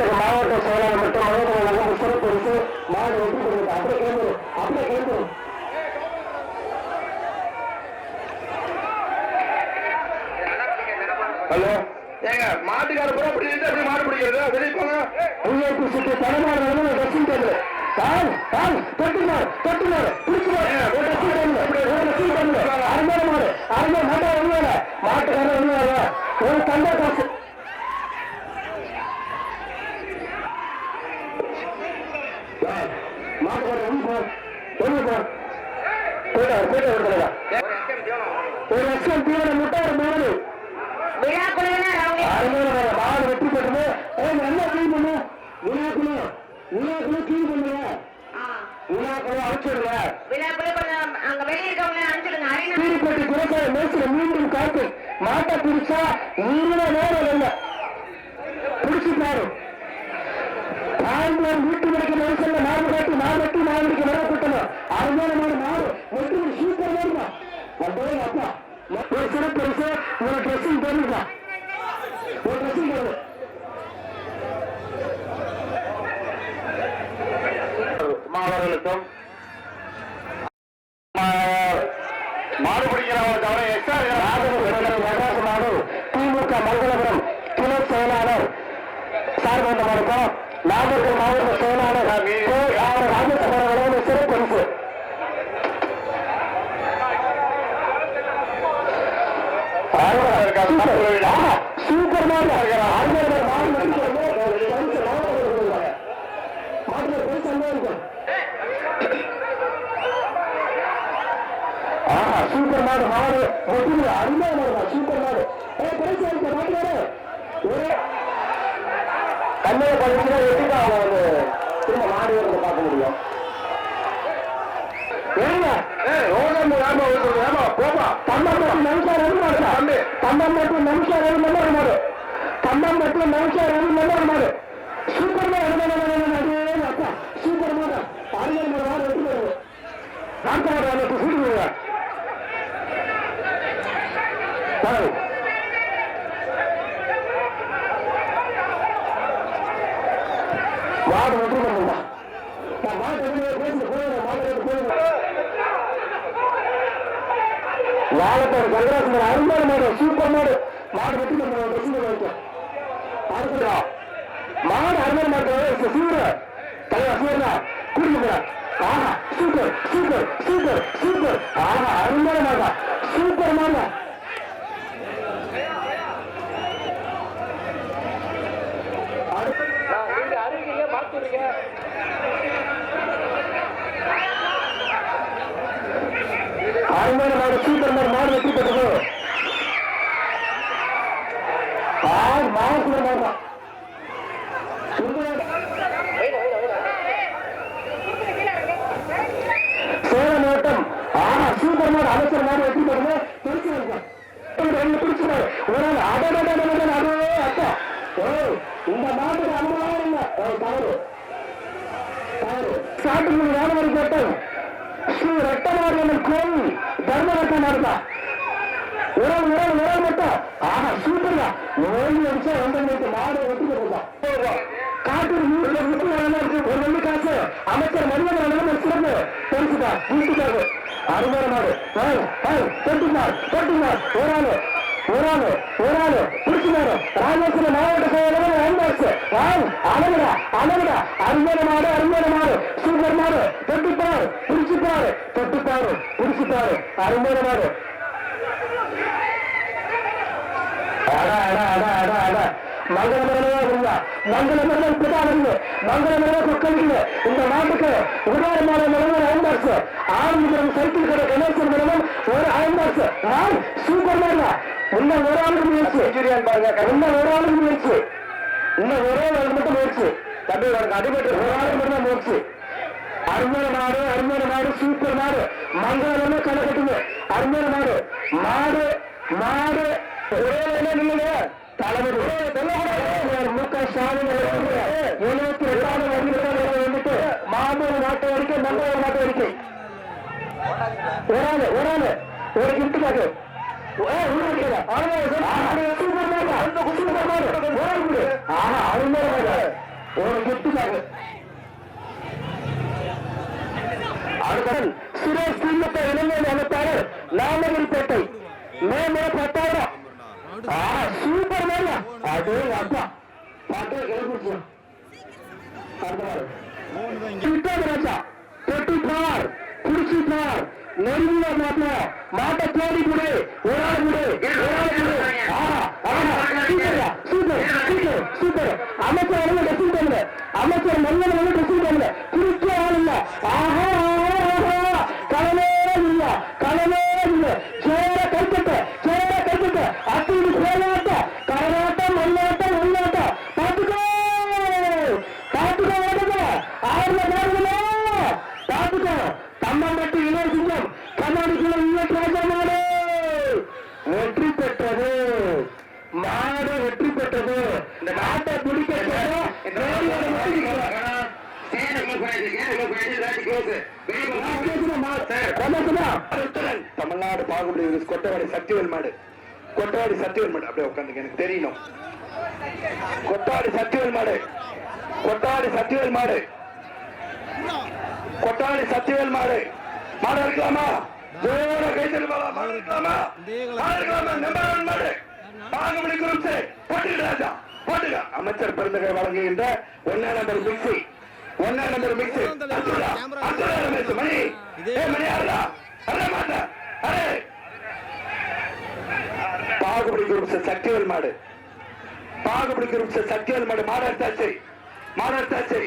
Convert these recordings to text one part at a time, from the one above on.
மாட்டுக்கு மாவட்ட செயலாளர் மற்றும் நகரம் சிறப்பு பரிசு மாடு வெற்றி பெறுகிறது அப்படியே கிளம்பும் அப்படியே கிளம்பும் ஹலோ. ஏங்க மாட்டுக்கார பூரா அப்படி இருந்து அப்படி மாடு பிடிக்கிறது. வெளியே போங்க. ஐயாயிரத்தி சுற்றி தலைமாறு வந்து ட்ரெஸ்ஸிங் டேபிள் ஒரு ட்ரெஸ்ஸிங் டேபிள் ஒரு ட்ரெஸ்ஸிங் டேபிள் அருமையான மாடு அருமையான மாட்டா ஒண்ணுவாங்க மாட்டுக்காரன் ஒண்ணுவாங்க ஒரு தண்டை காசு ஒரு லட்சம் தீவிர முட்டை ஒரு மூணு மாடு. வெற்றி பெற்றது நல்லா கிளீன் பண்ணு. விழாக்குழு விழாக்குழு கிளீன் பண்ணுங்க. ஆ, அழைச்சிடுங்க விழா அங்க குறைக்காத மேய்ச்சல மீண்டும் காத்து மாட்டை பிடிச்சா நீங்கள நேரம் இல்லை பிடிச்சு தாய்மார் வீட்டு மணிக்கு மனுஷன்ல மாடு காட்டி மாடு வெட்டி மாடு மணிக்கு வர கூட்டணும் அருமையான அப்பா. ஒரு பரிசு ஒரு ட்ரெஸ்ஸிங் ஒரு ட்ரெஸ்ஸிங் மாணவர்களுக்கும் தவிர திமுக மங்களபுரம் துணை செயலாளர் சார்பந்த நாமக்கல் மாவட்ட செயலாளர். ராஜேஸ்வரன் அவர்களுடைய சிறப்பு சூப்பர். போய் சந்தேகம் ஆஹா சூப்பர் மாடு. மாடு. சூப்பர் மாடு ஏ ஒரு கண்ணையை பதிச்சுனா வெட்டிதான் அவங்க வந்து திரும்ப மாடு வந்து பார்க்க முடியும்? ஏங்க ரோகம் வேமா வேமா போப்பா தம்பம்பட்டி நம்சார் எது மாடு தம்பி. தம்பம்பட்டி நம்சார் எது நல்ல ஒரு மாடு தம்பம்பட்டி நம்சார் எது நல்ல ஒரு மாடு சூப்பர் மாடு அதே அப்பா சூப்பர் மாடு அருமையான மாடு மாடு வெட்டி வருது நாற்பது மாடு சீட்டு கொடுங்க சரி. மாடு வெற்றி பண்ணுங்க நான் மாடு வெற்றி பேசி போயிருந்தேன் மாடு வெற்றி போயிருந்தேன் வாழத்தோட கங்கராசுந்தர் அருமையான மாடு சூப்பர் மாடு மாடு வெட்டி நம்ம வெற்றி வைக்கும் அடுத்ததா மாடு அருமையான மாடு சூர தலைவர் சூரா கூட்டிட்டு ஆஹா சூப்பர் சூப்பர் சூப்பர் சூப்பர் ஆஹா அருமையான மாடா சூப்பர் மாடா பார்த்துருங்க அருமையான மாடு சூப்பர் மாடு மாடு வெற்றி பெற்றது ஆறு மாசத்துல மாடா சேலம் மாவட்டம் ஆஹா சூப்பர் மாடு அமைச்சர் மாதிரி எப்படி பாருங்க திருச்சி ரெண்டு பிடிச்சிருக்காரு ஒரு நாள் அடடடடடட அதே அக்கா இந்த நாட்டுக்கு அனுபவம் இல்லை தவறு தவறு சாட்டுக்குடி ராமவரி கோட்டம் ஸ்ரீ ரத்தமாரியம்மன் கோவில் தர்ம தர்மரத்த மாடுதா உறவு உறவு உறவு மட்டும் ஆஹா சூப்பர்டா ஓய்வு அடிச்சா ஒன்றரை மணிக்கு மாடு வெட்டி காட்டு காட்டூர் வீட்டுல வீட்டுல இருக்கு ஒரு வெள்ளி காசு அமைச்சர் மணிவன் ஒரு சிறப்பு தெரிஞ்சுட்டா வீட்டுக்காரு அருமையான மாடு தொட்டுமார் தொட்டுமார் ஒரு ஆளு ஒரு ஆளு ஒரு ஆளு பிடிச்சினாரு ராமேஸ்வரம் மாவட்ட செயலர் ஐந்தாச்சு அழகுடா அழகுடா. அருமையான மாடு அருமையான மாடு சூப்பர் மாடு தொட்டுப்பாரு பிடிச்சிப்பாரு தொட்டுப்பாரு பிடிச்சிப்பாரு அருமையான மாடு அடா, அடா, அடா, அடா, அடா. மங்களமரமே இருந்தா மங்களமரமே வருது மங்களமரமே கொக்கடிக்குது இந்த நாட்டுக்கு உதாரணமான நிலவரம் ஐந்தாச்சு ஆரம்பிக்கிற சைக்கிள் கடை கணேசன் நிலவரம் ஒரு ஐந்தாச்சு நான் சூப்பர் மாடா இன்னும் ஒரு ஆளுக்கு முயற்சி. பாருங்க இன்னும் ஒரு ஆளுக்கு முயற்சி. இன்னும் ஒரே ஆளுக்கு மட்டும் முயற்சி. தம்பி உனக்கு அடிபட்டு ஒரு ஆளுக்கு மட்டும் முயற்சி. அருமையான மாடு அருமையான மாடு சூப்பர் மாடு. மங்களமே கடை கட்டுங்க அருமையான மாடு. மாடு மாடு. ஒரே நில்லுங்க. தளபதி மு க ஸ்டாலின் எழுபத்தி ரெண்டாவது வந்துட்டு மாமூல் நாட்டு வரைக்கை மங்கள நாட்டு வரைக்கை ஒரு ஆளு ஒரு ஆளு ஒரு கிஃப்ட் காட்டு. ஒரு gift bag. அடுத்தவன் சுரேஷ் சிங்கத்தை இளைஞர் அமைப்பாளர் நாமகிரிப்பேட்டை மேலே பத்தாயிரம் ஆஹா, சூப்பர் மாடு. அதே அப்பா பாட்டு கிளம்பிச்சு அடுத்தவாறு பார். குடிச்சு பார். நெருங்கிய மாப்பிள மாட்டை தேடி கொடு. ஒரு ஆள் கொடு. ஒரு ஆள் கொடு. Super super super. அமைச்சர் வந்து அமைச்சர் நல்ல தமிழ்நாடு பாகுபலி கொட்டவாடி சக்திவேல் மாடு. கொட்டவாடி சக்திவேல் மாடு. அப்படியே உட்காந்துங்க. எனக்கு தெரியணும். கொட்டாடி சக்திவேல் மாடு. கொட்டாடி சக்திவேல் மாடு. கொட்டாடி சக்திவேல் மாடு. மாடு இருக்கலாமா? ஜோர கைத்தறி மாடு இருக்கலாமா? மாடு இருக்கலாமா? நம்பர் ஒன் மாடு. பாகுபலி குரூப்ஸ் போட்டுங்க ராஜா. போட்டுங்க அமைச்சர் பெருந்தகை வழங்குகின்ற ஒன்னா நம்பர் மிக்சி ஒன்னா நம்பர் அர்ஜுனா அர்ஜுனா ரமேஷ் மணி. ஏ மணி ஆடுடா அட மாட்டா. அரே பாகுபலி குரூப்ஸ் சக்திவேல் மாடு. பாகுபலி குரூப்ஸ் சக்திவேல் மாடு. மாடு எடுத்தாச்சு. மாடு எடுத்தாச்சு.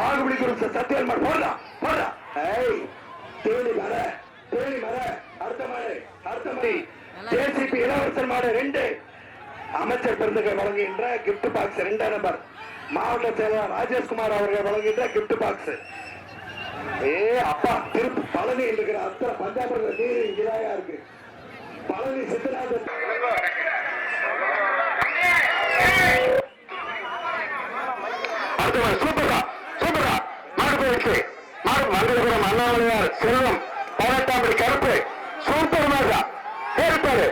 பாகுபலி குரூப்ஸ் சக்திவேல் மாடு. போடா போடா ஏய் தேனி மர தேனி மர அடுத்த மாடு. அடுத்த மாடு. ஜேசிபி இளவரசன் மாடு ரெண்டு. அமைச்சர் பெருந்தகை வழங்குகின்ற gift பாக்ஸ் ரெண்டாம் நம்பர் மாவட்ட செயலாளர் ராஜேஷ்குமார் அவர்கள் வழங்குகின்ற கிஃப்ட் பாக்ஸ் ஏ அப்பா திருப்பி பழனி இருக்கிற அத்தனை பஞ்சாபுரத்துல நீர் இதாயா இருக்கு பழனி சித்தநாதன் அடுத்தவன் சூப்பரா சூப்பரா மாடு போயிடுச்சு மாடு மங்களபுரம் அண்ணாமலையார் செல்வம் பதினெட்டாம்படி கருப்பு சூப்பர் மாடா ஏறிப்பாரு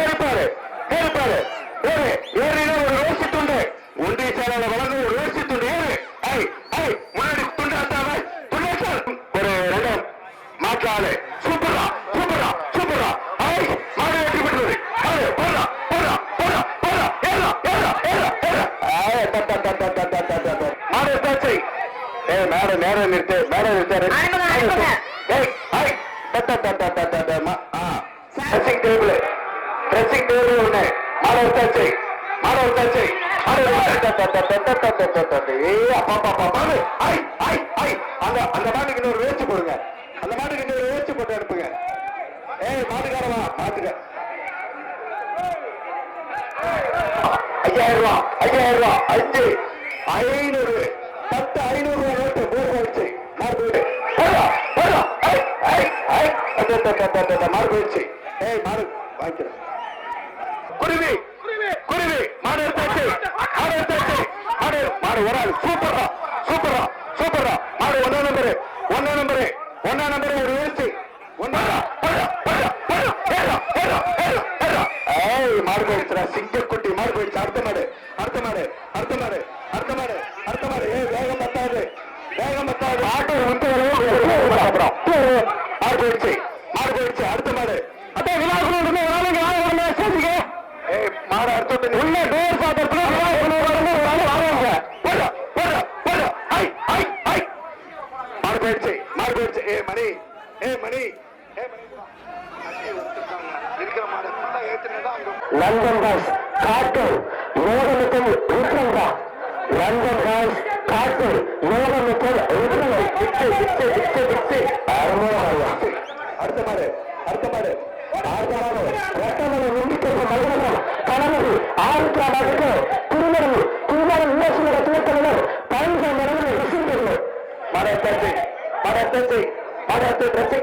ஏறிப்பாரு ஏறிப்பாரு ஏறு ஏறினா ஒரு ரோசி துண்டு ஒன்றிய செயலாளர் வழங்கும் ஒரு ரோசி துண்டு ஏறு ஐ ஐ முன்னாடி துண்டு ஆட்டாம துண்டு சார் ஒரு ரெண்டு மாற்று ஆளு சூப்பரா சூப்பரா சூப்பரா ஐ மாடு வெற்றி பெற்றது ஐ போடா போடா போடா போடா ஏறா ஏறா ஏறா ஏறா ஐ தட்ட தட்ட தட்ட தட்ட தட்ட மாடு தாச்சி ஏய் மேட நேர நிறுத்து மேட நிறுத்து அனுப்புங்க, அனுப்புங்க. ஏய் ஐ தட்ட தட்ட தட்ட தட்ட மா ஆ ட்ரெஸ்ஸிங் டேபிள் ட்ரெஸ்ஸிங் டேபிள் ஒண்ணு மாடு தாச்சி மாடு தாச்சி மாடு தட்ட தட்ட தட்ட தட்ட தட்ட தட்ட ஏய் அப்பா அப்பா அப்பா மாடு ஐ ஐ ஐ அந்த மாட்டுக்கு இன்னொரு வேச்சு போடுங்க அந்த மாட்டுக்கு இன்னொரு வேச்சு போட்டு அனுப்புங்க ஏய் மாட்டுக்காரவா மாட்டுக்க ஐயாயிரம் ரூபாய் ஐயாயிரம் ரூபாய் அஞ்சு ஐநூறு பத்து ஐநூறு ஐ அந்த மார்க் வச்சு ஏய் மாடு வாங்கிக்கிறேன். குருவி குருவி மாடு எடுத்தாச்சு. மாடு எடுத்தாச்சு. மாடு மாடு ஒரு ஆள். சூப்பரா சூப்பரா சூப்பரா மாடு ஒன்னா நம்பரு ஒன்னா நம்பரு ஒன்னா நம்பரு ஒரு எழுச்சி மாடு போயிடுச்சுடா சிங்கக்குட்டி மாடு போயிடுச்சு அடுத்த மாடு அடுத்த மாடு அடுத்த மாடு அடுத்த மாடு அடுத்த மாடு. ஏ வேகம் பத்தாது வேகம் பத்தாது. ஆட்டோ வந்து அப்புறம் மாடு போயிடுச்சு மாடு. போயிடுச்சு அடுத்த மாடு அட்டா விழாக்குள்ள வேலைக்கு வாங்க வரல சேர்த்துக்க. ஏய் மாடு அடுத்து உள்ள டோர் சாப்பிடுறதுக்கு விழாக்குள்ள வரல வாங்க வாங்க போடா போடா போடா ஐ ஐ ஐ மாடு போயிடுச்சு மாடு போயிடுச்சு ஏ மணி ஏ மணி ஏ மணி இருக்கிற மாடு ஃபுல்லா ஏத்துனதா அங்க லண்டன் காஸ் காட்டூர் மோகமுத்தம் ருத்ரங்கா லண்டன் காஸ் காட்டூர் மோகமுத்தம் ருத்ரங்கா விட்டு விட்டு விட்டு விட்டு அருமையா அடுத்த மாடு அடுத்த மாடு அடுத்த மாடு ரெட்டமலை உண்டிக்கொண்ட மகிழகம் கணவன் ஆருத்ரா மகக்கு குருமரம் குருமரம் இயேசுவர துவக்கமிடம் பழனிசாமி மரங்களை ரசிகர்கள் மாடு எடுத்தாச்சு மாடு எடுத்தாச்சு மாடு எடுத்து விட்டு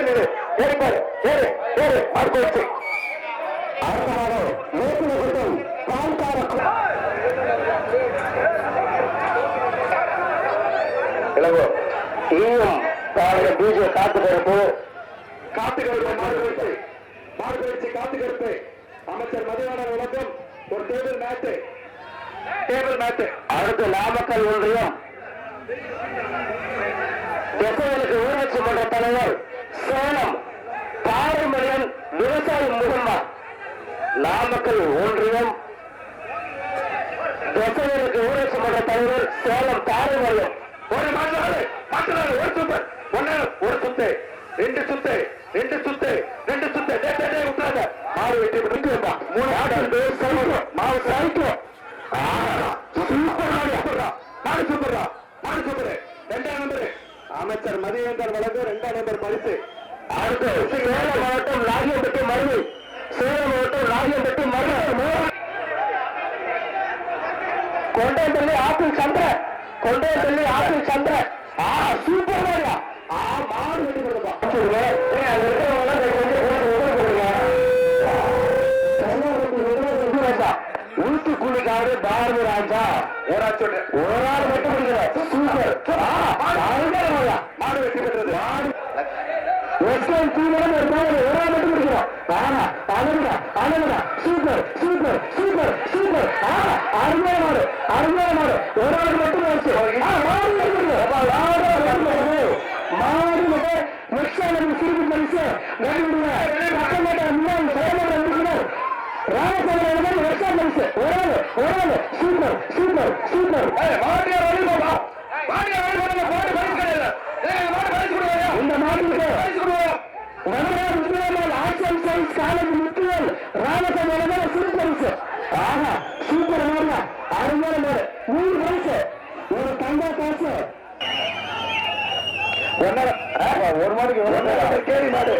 நின்று ஏறி பாரு ஏறு ஏறு மாடு இளங்கோ ஈயம் பிஜே காத்து கருப்பு காத்து கருப்பு மாடு போயிடுச்சு மாடு பயிற்சி காத்து கருத்து அமைச்சர் மதிவாணன் விளக்கம் ஒரு டேபிள் மேட்டு டேபிள் மேட்டு அடுத்து நாமக்கல் ஒன்றியம். திசைகளுக்கு ஊராட்சி மன்ற தலைவர் சேலம் பாரம்பரியன் விவசாயி முகம்மா. நாமக்கல் ஒன்றியம். திசைகளுக்கு ஊராட்சி மன்ற தலைவர் சேலம் பாரம்பரியம். ஒரு மாடு நாலு ஒரு சூப்பர் ஒன்னு ஒரு சுத்து. ரெண்டு சுத்து ரெண்டு சுத்து ரெண்டு சுத்து. விட்டுறாங்க மாடு வெட்டி விட்டு வைப்பா மூணு மாடு சைக்கிள் மாவு சைக்கிள். சூப்பர் மாடு. சூப்பரா மாடு. சூப்பரா மாடு சூப்பர். ரெண்டாம் நம்பர். அமைச்சர் மதிவேந்தர் வழக்கு ரெண்டாம் நம்பர் பரிசு. அடுத்து சேலம் மாவட்டம் ராகியம்பட்டி மருது. சேலம் மாவட்டம் ராகியம்பட்டி மருது. கொண்டையப்பள்ளி ஆப்பிள் சந்திர கொண்டையப்பள்ளி ஆப்பிள் சந்திர ஆ சூப்பர் மாரியா ஆ மாடு வெட்டி கொடுப்பா சொல்லுங்க ஏய், அங்க இருக்கிறவங்க எல்லாம் கொஞ்சம் கொஞ்சம் உதவி கொடுங்க. ஊத்துக்குழிக்காரு பாரதி ராஜா ஊராட்சி ஒரு ஆள் மட்டும் பிடிக்கல. சூப்பர். மாடு வெட்டி பெற்றது ஒரு ஒரு சூப்பர் சூப்பர் சூப்பர். சூப்பர் அருமையான மாடு அருமையான மாடு. ஒரு ஆள் மட்டும் மாடு மட்டும் நெக்ஸ்ட் சிரிப்பு பரிசு நன்றிடுங்க பக்கமாட்ட முன்னாள் செயல்பாடு நம்பிக்கிறார் ராமச்சந்திரன் வெஸ்டர்ன் பரிசு ஒரு ஆள் ஒரு ஆள் சூப்பர் சூப்பர் சூப்பர். மாட்டியா வழி போப்பா மாட்டியா வழி போடுங்க மாடு பரிசு கிடையாது. ஏய், மாடு பரிசு கொடுங்க. இந்த மாட்டுக்கு பரிசு கொடுங்க. Ramanar Vijayalal arts science college Muthuvel Ramachandran சிறு பரிசு ஆஹா சூப்பர் மாடுங்க அருமையான மாடு நூறு பரிசு. ஒரு தங்க காசு ஒரு மாடுக்கு ஒரு கேரி மாடு.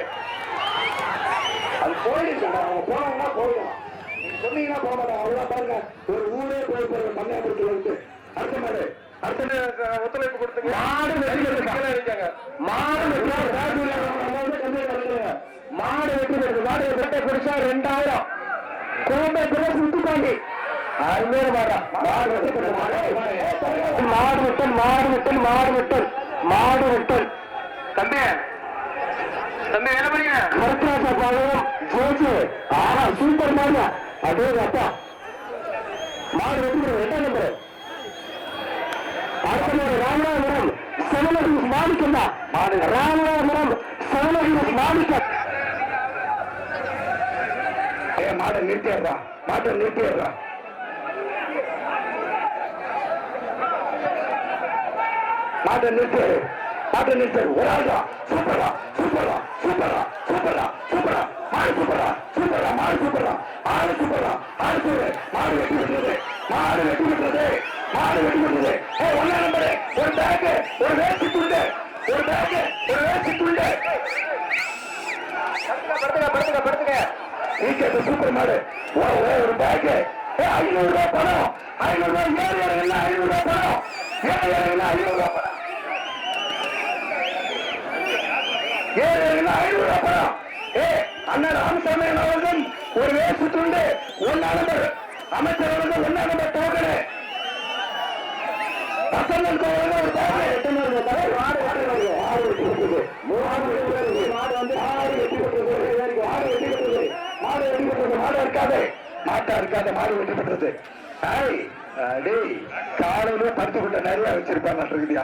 அது போயிடுச்சு. அவங்க போனாங்கன்னா போயிடும். நீங்க சொன்னீங்கன்னா போக மாட்டாங்க அவ்வளவுதான் பாருங்க. ஒரு ஊரே போய் பாருங்க மண்ணியாபுரத்துல இருந்து அடுத்த மாடு. அடுத்த ஒத்துழைப்பு கொடுத்துங்க. மாடு இருக்காங்க மாடு மாடு பெற்று மாடு வெட்டை குடிச்சா ரெண்டாயிரம். அருமையான மாடா விட்டல் மாடு விட்டல் மாடு விட்டல். மாடு விட்டல். தம்பி தம்பி என்ன பண்ணீங்க கருத்தாசா பாளையம் ஜோஜு ஆனா சூப்பர் மாடியா அதே அப்பா. மாடு வெற்றி ரெண்டாம் நம்பர் அடுத்தது ராமநாதபுரம் செவனகிரி மாணிக்கம் தான். ராமநாதபுரம் செவனகிரி மாணிக்கம். ஏ நிறுத்திடுறா மாட்டை நிறுத்திடுறா மாட்டை நிறுத்து மாட்டை நிறுத்து ஒரு ஆள் தான். சூப்பரா சூப்பரா சூப்பரா சூப்பரா சூப்பரா. மாடு சூப்பரா சூப்பரா மாடு சூப்பரா. ஆடு சூப்பரா ஆடு சூப்பர். மாடு வெட்டி விட்டுறது மாடு வெட்டி விட்டுறது மாடு வெட்டி விட்டுறது ஏ ஒன்னா நம்பரு ஒரு பேக் ஒரு வேஸ்ட் துண்டு ஒரு பேக் ஒரு வேஸ்ட் துண்டு. படுத்துக்க படுத்துக்க படுத்துக்க நீங்க சூப்பர் மாடு ஒரு ஐநூறு ரூபாய் பணம். ஐநூறு ரூபாய் ஏழு இறங்கல ஐநூறு ரூபாய் பணம். ஏழு இறங்கல ஐநூறு ரூபாய் பணம் ஏழு இறங்கல ஐநூறு ரூபாய் ஏ அண்ணன் ராமசாமி அவர்கள் ஒரு வேசு துண்டு ஒன்னா நம்பர். அமைச்சர் அவர்கள் ஒன்னா நம்பர் டோக்கனு பசங்கள் கோவில் ஒரு பேக் எத்தனை தலை? ஆறு ஆறு ஆறு வெட்டி விட்டது. மூணு மாடு வந்து ஆறு வெட்டி விட்டது. ஆறு வெட்டி விட்டது. மாடு வெட்டி மாடு இருக்காது. மாட்டா இருக்காது. மாடு வெட்டி விட்டது டேய் காலையில படுத்து கொண்ட நிறைய வச்சிருப்பாங்க இருக்குதியா